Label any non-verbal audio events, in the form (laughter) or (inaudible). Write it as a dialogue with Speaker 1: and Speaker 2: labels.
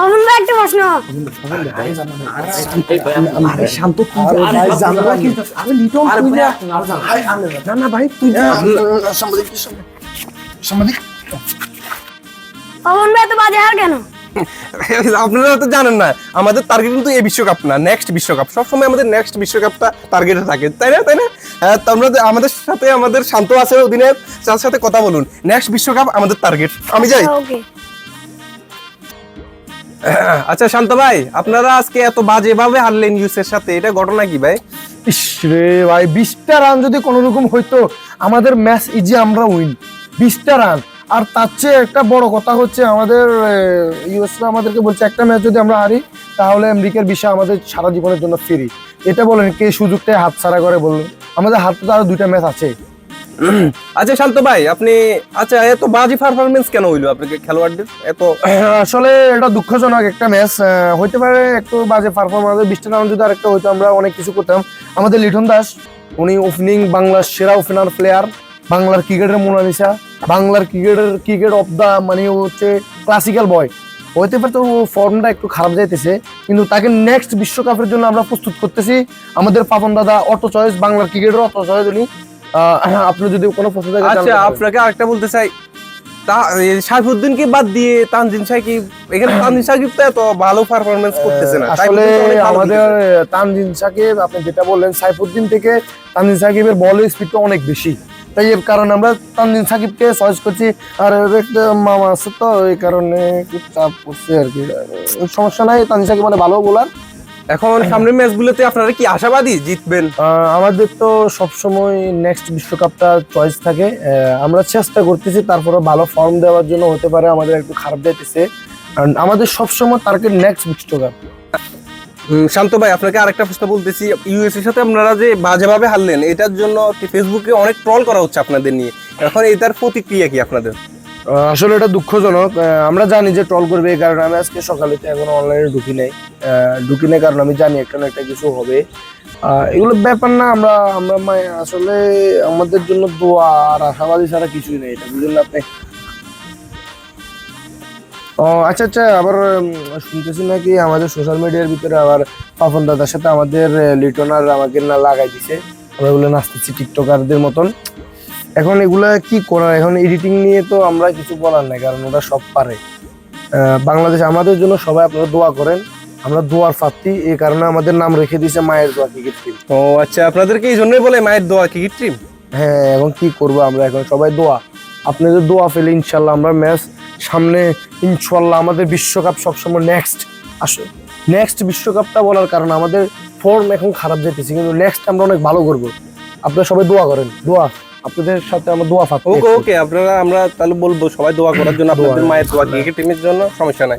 Speaker 1: পাবন ভাই একটা প্রশ্ন।
Speaker 2: আরে শান্ত তুই যা। ভাই জানো না কিন্তু আরে লিটন তুই যা না না ভাই তুই যা
Speaker 1: পাবন ভাই এত বাজে হার কেন?
Speaker 3: আপনারা তো জানেন না আমাদের টার্গেট কিন্তু এই বিশ্বকাপ না নেক্সট বিশ্বকাপ। সবসময় আমাদের নেক্সট বিশ্বকাপটা টার্গেটে থাকে তাই না তাই না? হ্যাঁ, তোমরা আমাদের সাথে আমাদের শান্ত আছে অধিনায়ক তার সাথে কথা বলুন। নেক্সট বিশ্বকাপ আমাদের টার্গেট আমি যাই।
Speaker 1: ওকে (coughs)
Speaker 3: আচ্ছা শান্ত ভাই, আপনারা আজকে এত বাজে ভাবে হারলেন ইউসের সাথে, এটা ঘটনা কি ভাই?
Speaker 2: রে ভাই, বিশটা রান যদি কোনো রকম হইতো, আমাদের ম্যাচ ইজি, আমরা উইন। বিশটা রান। আর তার চেয়ে একটা বড় কথা হচ্ছে, আমাদের ইউএসরা আমাদেরকে বলছে, একটা ম্যাচ যদি আমরা হারি, তাহলে আমেরিকার বিষয় আমাদের সারা জীবনের জন্য ফ্রি এটা বলেন, কে সুযোগটা হাত ছাড়া করে বলুন। আমাদের হাতে তো আরও দুইটা ম্যাচ আছে। (clears throat)
Speaker 3: আচ্ছা শান্ত ভাই, আপনি আচ্ছা এত বাজে পারফরমেন্স কেন হইল আপনাকে খেলোয়াড়দের? এত (clears throat)
Speaker 2: আসলে এটা দুঃখজনক একটা ম্যাচ হইতে পারে একটু বাজে পারফরমেন্স বিশটা রান যদি আরেকটা হইতো আমরা অনেক কিছু করতাম। আমাদের লিটন দাস, উনি ওপেনিং বাংলার সেরা ওপেনার প্লেয়ার বাংলার ক্রিকেটের মোনালিসা, বাংলার ক্রিকেটের ক্রিকেট অফ দা মানে হচ্ছে ক্লাসিক্যাল বয় হইতে পারে তো ফর্মটা একটু খারাপ যাইতেছে, কিন্তু তাকে নেক্সট বিশ্বকাপের জন্য আমরা প্রস্তুত করতেছি। আমাদের পাপন দাদা, অটো চয়েস বাংলার ক্রিকেটের অটো চয়েস উনি। আপনি যদি কোনো প্রশ্ন থাকে
Speaker 3: আচ্ছা আপনাকে আরেকটা বলতে চাই। সাইফুদ্দিনকে বাদ দিয়ে তানজিন সাকিব এখানে তানজিন সাকিব তো এত ভালো পারফরমেন্স করতেছে না।
Speaker 2: আসলে
Speaker 3: অনেক
Speaker 2: আমাদের তানজিন সাকিব আপনি যেটা বললেন সাইফুদ্দিন থেকে তানজিন সাকিবের বলের স্পিডটা অনেক বেশি। তাই এর কারণে আমরা তানজিন সাকিবকে চয়েস করছি। আর একটা মামা আছে তো এই কারণে চাপ পড়ছে আর কি। সমস্যা নাই তানজিন সাকিব মানে ভালো বোলার
Speaker 3: এখন সামনের ম্যাচগুলোতে আপনারা কি আশাবাদী জিতবেন?
Speaker 2: আমাদের তো সবসময় নেক্সট বিশ্বকাপটা চয়েস থাকে। আমরা চেষ্টা করতেছি তারপরে ভালো ফর্ম দেওয়ার জন্য হতে পারে আমাদের একটু খারাপ যাইতেছে। কারণ আমাদের সবসময় টার্গেট নেক্সট বিশ্বকাপ।
Speaker 3: শান্ত ভাই আপনাকে আরেকটা প্রশ্ন বলতেছি। ইউএস এর সাথে আপনারা যে বাজেভাবে হারলেন এটার জন্য ফেসবুকে অনেক ট্রল করা হচ্ছে আপনাদের নিয়ে। এখন এটার প্রতিক্রিয়া কি আপনাদের?
Speaker 2: আসলে এটা দুঃখজনক। আমরা জানি যে ট্রল করবে এই কারণে। আমি আজকে সকালে তো এখনও অনলাইনে ঢুকি নাই। ঢুকি নাই কারণ আমি জানি একটা একটা কিছু হবে। এগুলো ব্যাপার না আমরা আমরা আসলে আমাদের জন্য দোয়া আর আশাবাদী ছাড়া কিছুই নেই। এটা বুঝলেন আপনি? ও আচ্ছা আচ্ছা আবার শুনতেছি নাকি আমাদের সোশ্যাল মিডিয়ার ভিতরে আবার পাপন দাদার সাথে আমাদের আহ, লিটন আর আমাকে না লাগাই দিছে। আমরা এগুলো নাচতেছি টিকটকারদের মতন। এখন এগুলা কি করার? এখন এডিটিং নিয়ে তো আমরা কিছু বলার নাই কারণ ওরা সব পারে। বাংলাদেশ আমাদের জন্য সবাই আপনারা দোয়া করেন। আমরা দোয়ার প্রার্থী এই কারণে আমাদের নাম রেখে দিয়েছে মায়ের দোয়া ক্রিকেট টিম
Speaker 3: ও আচ্ছা আপনাদেরকে এই জন্যই বলে মায়ের দোয়া ক্রিকেট টিম
Speaker 2: হ্যাঁ এখন কি করব আমরা? এখন সবাই দোয়া। আপনাদের দোয়া ফেলে ইনশাল্লাহ আমরা ম্যাচ সামনে ইনশাল্লাহ আমাদের বিশ্বকাপ সবসময় নেক্সট আসে নেক্সট বিশ্বকাপটা বলার কারণ আমাদের ফর্ম এখন খারাপ যেতেছে কিন্তু নেক্সট আমরা অনেক ভালো করব। আপনারা সবাই দোয়া করেন দোয়া। আপনাদের সাথে আমরা দোয়া ফাঁকা
Speaker 3: ওকে ওকে আপনারা আমরা তাহলে বলব সবাই দোয়া করার জন্য আপনাদের মায়ের দোয়া ক্রিকেট টিমের জন্য সমস্যা নাই।